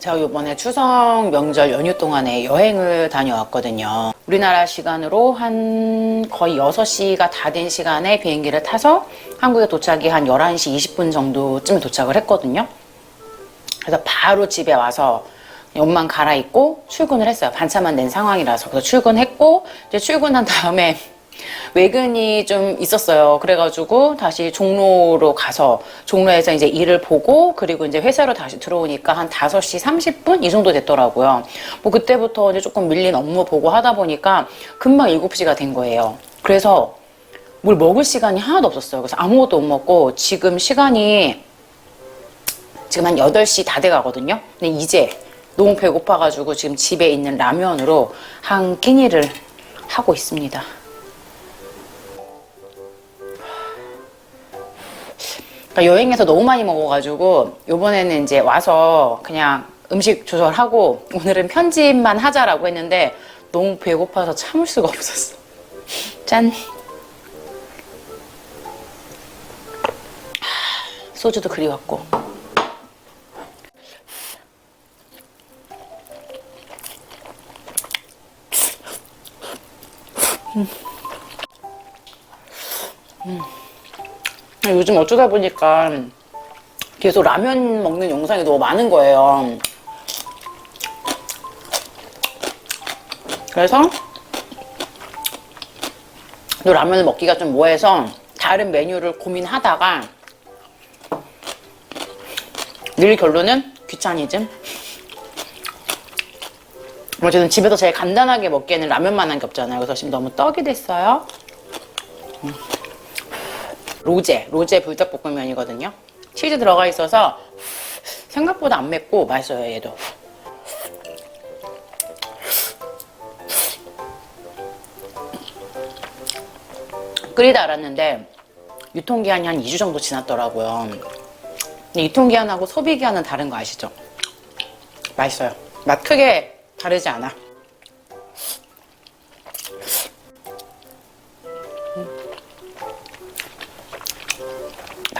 제가 이번에 추석 명절 연휴 동안에 여행을 다녀왔거든요. 우리나라 시간으로 한 거의 6시가 다 된 시간에 비행기를 타서 한국에 도착이 한 11시 20분 정도쯤에 도착을 했거든요. 그래서 바로 집에 와서 옷만 갈아입고 출근을 했어요. 반차만 낸 상황이라서. 그래서 출근했고, 이제 출근한 다음에 외근이 좀 있었어요. 그래가지고 다시 종로로 가서 종로에서 이제 일을 보고 그리고 이제 회사로 다시 들어오니까 한 5시 30분 이 정도 됐더라고요. 뭐 그때부터 이제 조금 밀린 업무 보고 하다 보니까 금방 7시가 된 거예요. 그래서 뭘 먹을 시간이 하나도 없었어요. 그래서 아무것도 못 먹고 지금 시간이 지금 한 8시 다 돼 가거든요. 근데 이제 너무 배고파가지고 지금 집에 있는 라면으로 한 끼니를 하고 있습니다. 그러니까 여행에서 너무 많이 먹어가지고 요번에는 이제 와서 그냥 음식 조절하고 오늘은 편집만 하자라고 했는데 너무 배고파서 참을 수가 없었어. 짠. 소주도 그리웠고. 요즘 어쩌다 보니까 계속 라면 먹는 영상이 너무 많은 거예요. 그래서 또 라면을 먹기가 좀 뭐해서 다른 메뉴를 고민하다가 늘 결론은 귀차니즘. 어쨌든 집에서 제일 간단하게 먹기에는 라면만 한 게 없잖아요. 그래서 지금 너무 떡이 됐어요. 로제, 로제 불닭볶음면이거든요. 치즈 들어가 있어서 생각보다 안 맵고 맛있어요, 얘도. 끓이다 알았는데 유통기한이 한 2주 정도 지났더라고요. 근데 유통기한하고 소비기한은 다른 거 아시죠? 맛있어요. 맛 크게 다르지 않아.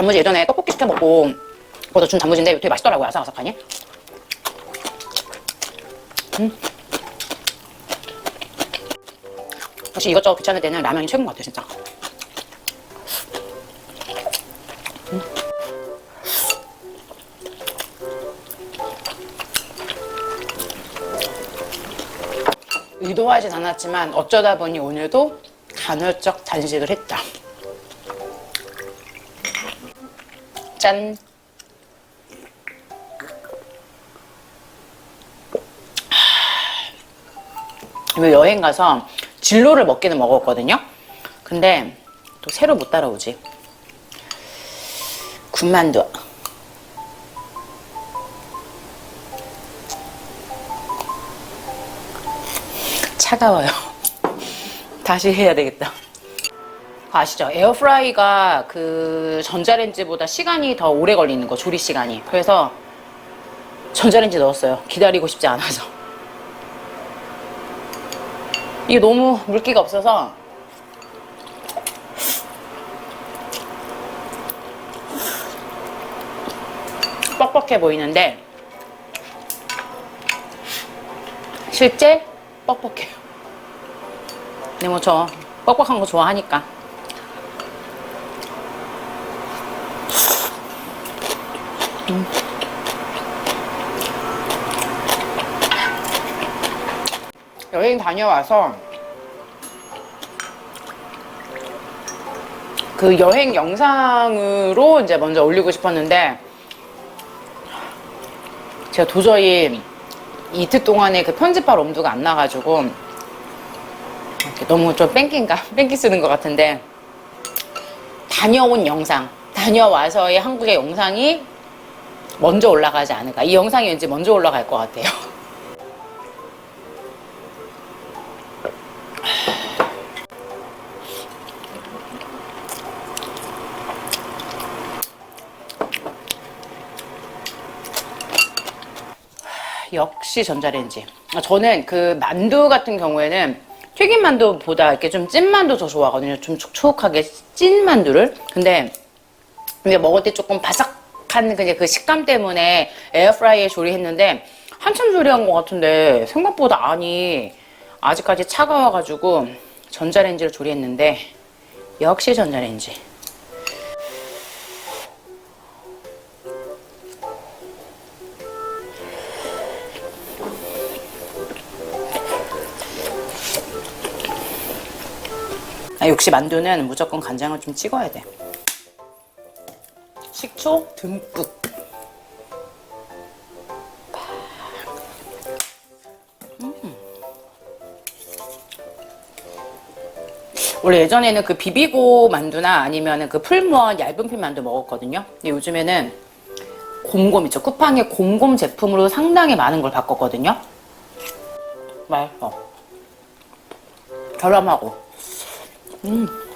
단무지 예전에 떡볶이 시켜 먹고 그것도 준 단무지인데 되게 맛있더라고요 아삭아삭하니 음. 역시 이것저것 귀찮을 때는 라면이 최고인 것 같아요 진짜 음. 의도하진 않았지만 어쩌다 보니 오늘도 간헐적 단식을 했다 짠. 하, 여행 가서 진로를 먹기는 먹었거든요. 근데 또 새로 못 따라오지. 군만두. 차가워요. 다시 해야 되겠다. 아시죠? 에어프라이가 그 전자레인지보다 시간이 더 오래 걸리는 거, 조리 시간이. 그래서 전자레인지 넣었어요. 기다리고 싶지 않아서. 이게 너무 물기가 없어서 뻑뻑해 보이는데 실제 뻑뻑해요. 근데 뭐 저 뻑뻑한 거 좋아하니까. 여행 다녀와서 그 여행 영상으로 이제 먼저 올리고 싶었는데 제가 도저히 이틀 동안에 그 편집할 엄두가 안 나가지고 너무 좀 뺑긴가? 뺑기 쓰는 것 같은데 다녀온 영상 다녀와서의 한국의 영상이 먼저 올라가지 않을까 이 영상이 왠지 먼저 올라갈 것 같아요 역시 전자레인지. 저는 그 만두 같은 경우에는 튀김 만두보다 이렇게 좀 찐 만두 더 좋아하거든요. 좀 촉촉하게 찐 만두를. 근데 이게 먹을 때 조금 바삭 한 그냥 그 식감 때문에 에어프라이에 조리했는데 한참 조리한 것 같은데 생각보다 안이 아직까지 차가워가지고 전자레인지로 조리했는데 역시 전자레인지. 아, 역시 만두는 무조건 간장을 좀 찍어야 돼. 식초 듬뿍. 음. 원래 예전에는 그 비비고 만두나 아니면 그 풀무원 얇은 핀 만두 먹었거든요. 근데 요즘에는 곰곰 있죠. 쿠팡의 곰곰 제품으로 상당히 많은 걸 바꿨거든요. 맛있어. 저렴하고. 음.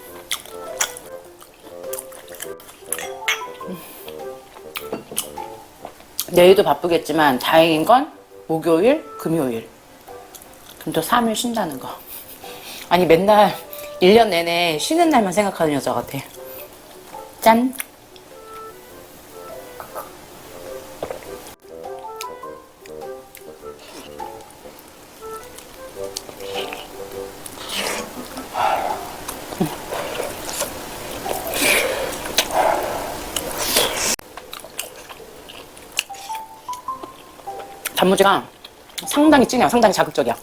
내일도 바쁘겠지만 다행인 건 목요일, 금요일. 금토 3일 쉰다는 거. 아니 맨날 1년 내내 쉬는 날만 생각하는 여자 같아. 짠! 단무지가 상당히 진해요. 상당히 자극적이야.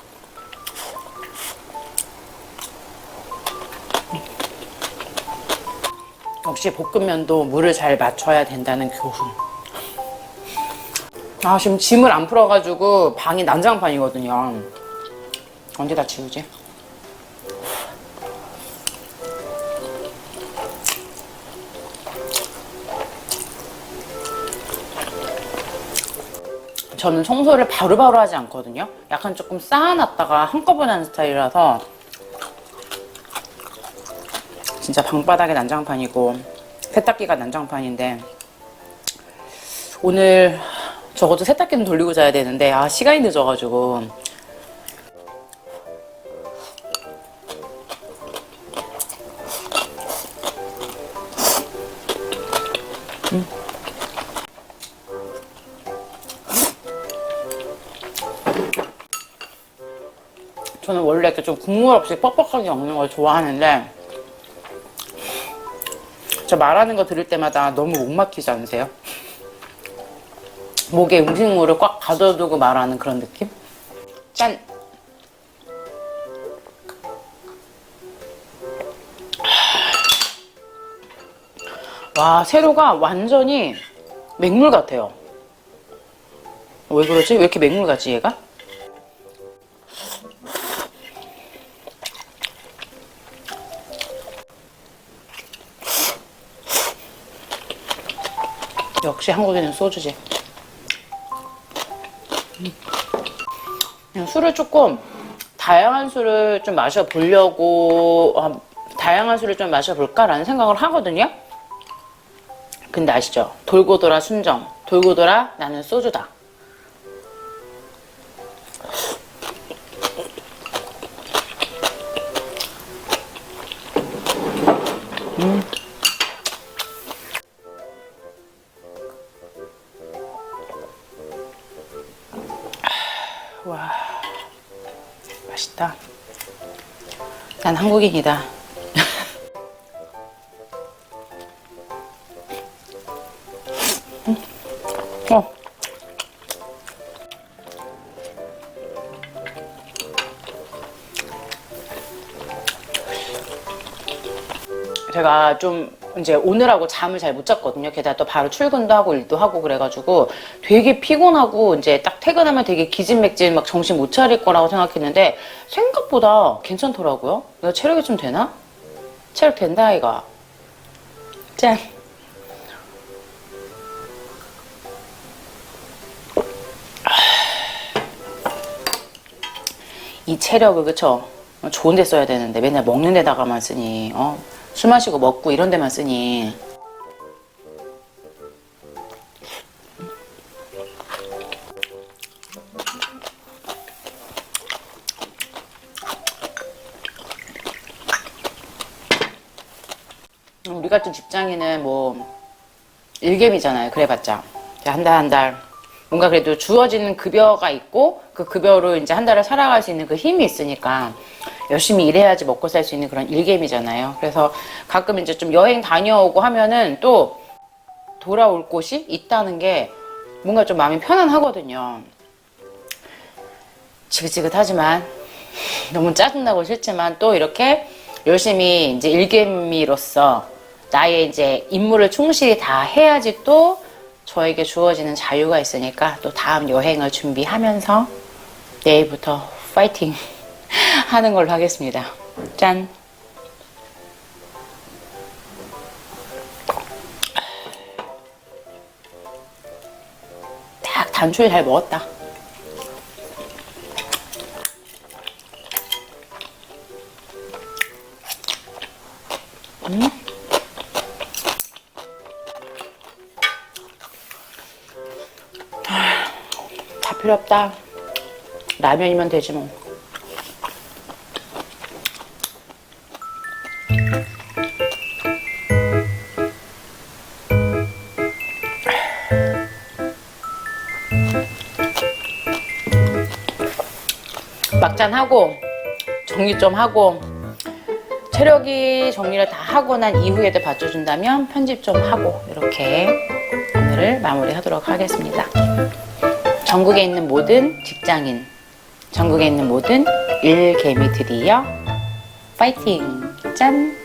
역시 볶음면도 물을 잘 맞춰야 된다는 교훈. 아, 지금 짐을 안 풀어가지고 방이 난장판이거든요. 언제 다 치우지? 저는 청소를 바로바로 하지 않거든요. 약간 조금 쌓아놨다가 한꺼번에 하는 스타일이라서 진짜 방바닥이 난장판이고 세탁기가 난장판인데 오늘 적어도 세탁기는 돌리고 자야 되는데 아 시간이 늦어가지고 저는 원래 이렇게 좀 국물 없이 뻑뻑하게 먹는 걸 좋아하는데 저 말하는 거 들을 때마다 너무 목 막히지 않으세요? 목에 음식물을 꽉 가둬두고 말하는 그런 느낌? 짠! 와, 세로가 완전히 맹물 같아요. 왜 그러지? 왜 이렇게 맹물 같지, 얘가? 역시 한국인은 소주지. 음. 그냥 술을 조금 다양한 술을 좀 마셔보려고 아, 다양한 술을 좀 마셔볼까라는 생각을 하거든요. 근데 아시죠? 돌고 돌아 순정, 돌고 돌아 나는 소주다. 한국인이다. 음. 어. 제가 좀 이제 오늘하고 잠을 잘 못 잤거든요. 게다가 또 바로 출근도 하고 일도 하고 그래가지고 되게 피곤하고 이제 딱 퇴근하면 되게 기진맥진 막 정신 못 차릴 거라고 생각했는데 생각보다 괜찮더라고요. 내가 체력이 좀 되나? 체력 된다 아이가. 짠. 이 체력을 그쵸? 좋은 데 써야 되는데 맨날 먹는 데다가만 쓰니 어? 술 마시고 먹고 이런 데만 쓰니. 우리 같은 직장인은 뭐 일개미잖아요. 그래봤자 한 달 한 달 뭔가 그래도 주어지는 급여가 있고 그 급여로 이제 한 달을 살아갈 수 있는 그 힘이 있으니까 열심히 일해야지 먹고 살 수 있는 그런 일개미잖아요. 그래서 가끔 이제 좀 여행 다녀오고 하면은 또 돌아올 곳이 있다는 게 뭔가 좀 마음이 편안하거든요. 지긋지긋하지만 너무 짜증나고 싫지만 또 이렇게 열심히 이제 일개미로서 나의 이제 임무를 충실히 다 해야지 또 저에게 주어지는 자유가 있으니까 또 다음 여행을 준비하면서 내일부터 파이팅 하는 걸로 하겠습니다. 짠! 딱 단추를 잘 먹었다. 다 필요 없다. 라면이면 되지 뭐. 막잔 하고 정리 좀 하고 체력이 정리를 다 하고 난 이후에도 받쳐준다면 편집 좀 하고 이렇게 오늘을 마무리하도록 하겠습니다. 전국에 있는 모든 직장인, 전국에 있는 모든 일개미들이여 파이팅! 짠!